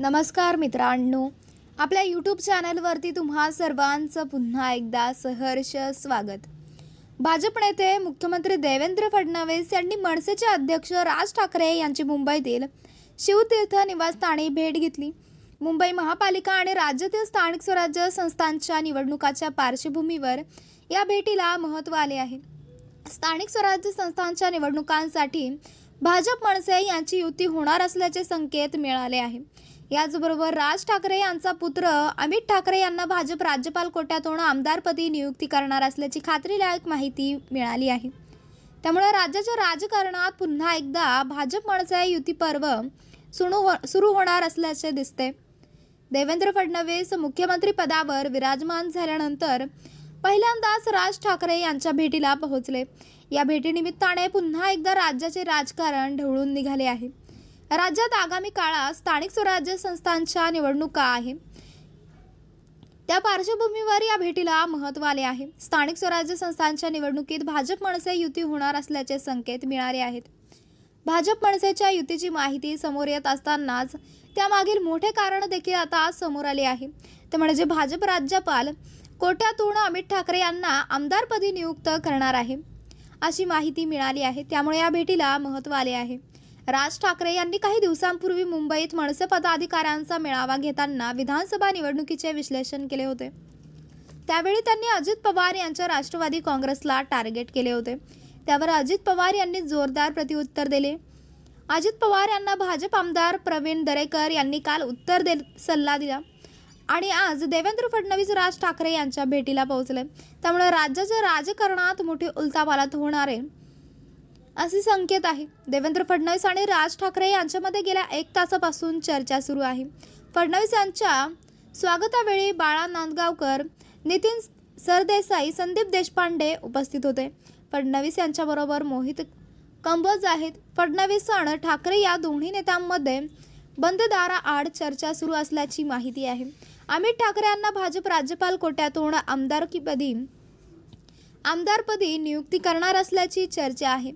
नमस्कार मित्रांनो. आपल्या यूट्यूब चॅनलवरती तुम्हा सर्वांचं पुन्हा एकदा सहर्ष स्वागत. भाजप नेते मुख्यमंत्री देवेंद्र फडणवीस यांनी मनसेचे अध्यक्ष राज ठाकरे यांची मुंबईतील शिवतीर्थ निवासस्थानी भेट घेतली. मुंबई महापालिका आणि राज्यातील स्थानिक स्वराज्य संस्थांच्या निवडणुकाच्या पार्श्वभूमीवर या भेटीला महत्त्व आले आहे. स्थानिक स्वराज्य संस्थांच्या निवडणुकांसाठी भाजप मनसे यांची युती होणार असल्याचे संकेत मिळाले आहे. याचबरोबर राज ठाकरे यांचा पुत्र अमित ठाकरे यांना भाजप राज्यपाल कोट्यातून आमदारपदी नियुक्ती करणार असल्याची खात्रीलायक माहिती मिळाली आहे. त्यामुळे राज्याच्या राजकारणात पुन्हा एकदा भाजप मनसे युती पर्व सुरू हो सुरू होणार असल्याचे दिसते. देवेंद्र फडणवीस मुख्यमंत्री पदावर विराजमान झाल्यानंतर पहिल्यांदाच राज ठाकरे यांच्या भेटीला पोहोचले. या भेटीनिमित्ताने पुन्हा एकदा राज्याचे राजकारण ढवळून निघाले आहे. राज्यात आगामी काळात स्थानिक स्वराज्य संस्थांच्या निवडणुका आहे. त्या पार्श्वभूमीवर या भेटीला महत्त्व आले आहे. स्थानिक स्वराज्य संस्थांच्या निवडणुकीत भाजप मनसे युती होणार असल्याचे संकेत मिळाले आहेत. भाजप मनसेच्या युतीची माहिती समोर येत असतानाच त्यामागील मोठे कारण देखील आता समोर आले आहे. ते म्हणजे भाजप राज्यपाल कोट्यातून अमित ठाकरे यांना आमदारपदी नियुक्त करणार आहे. अशी माहिती मिळाली आहे. त्यामुळे या भेटीला महत्त्व आले आहे. राज ठाकरे यांनी काही दिवसांपूर्वी मुंबईत मनसे पदाधिकाऱ्यांचा मेळावा घेताना विधानसभा निवडणुकीचे विश्लेषण केले होते. त्यावेळी त्यांनी अजित पवार यांच्या राष्ट्रवादी काँग्रेसला टार्गेट केले होते. त्यावर अजित पवार यांनी जोरदार प्रतिउत्तर दिले. अजित पवार यांना भाजप आमदार प्रवीण दरेकर यांनी काल उत्तर दे सल्ला दिला. आणि आज देवेंद्र फडणवीस राज ठाकरे यांच्या भेटीला पोहोचले. त्यामुळे राज्याच्या राजकारणात मोठी उलथापालथ होणार आहे. असे संकेत आहे. देवेंद्र फडणवीस आणि राज ठाकरे यांच्यामध्ये गेल्या एक तासापासून चर्चा सुरू आहे. फडणवीस यांच्या स्वागतावेळी बाळा नांदगावकर नितीन सरदेसाई संदीप देशपांडे उपस्थित होते. फडणवीस यांच्याबरोबर मोहित कंबोज आहेत. फडणवीस आणि ठाकरे या दोन्ही नेत्यांमध्ये बंददाराआड चर्चा सुरू असल्याची माहिती आहे. अमित ठाकरे यांना भाजप राज्यपाल कोट्यातून आमदारकीपदी आमदारपदी नियुक्ती करणार असल्याची चर्चा आहे.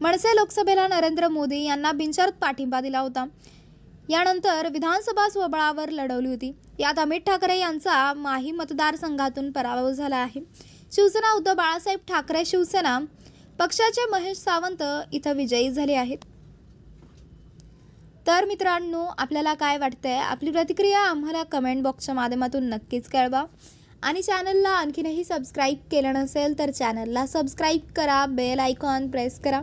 मनसे लोकसभेला नरेंद्र मोदी यांना बिनशर्त पाठिंबा दिला होता. यानंतर विधानसभा स्वबळावर लढवली होती. यात अमित ठाकरे यांचा माही मतदारसंघातून पराभव झाला आहे. शिवसेना उद्धव बाळासाहेब ठाकरे शिवसेना पक्षाचे महेश सावंत इथं विजयी झाले आहेत. तर मित्रांनो आपल्याला काय वाटतंय? आपली प्रतिक्रिया आम्हाला कमेंट बॉक्सच्या माध्यमातून नक्कीच कळवा. आणि चॅनलला आणखीनही सबस्क्राईब केलं नसेल तर चॅनलला सबस्क्राईब करा बेल आयकॉन प्रेस करा.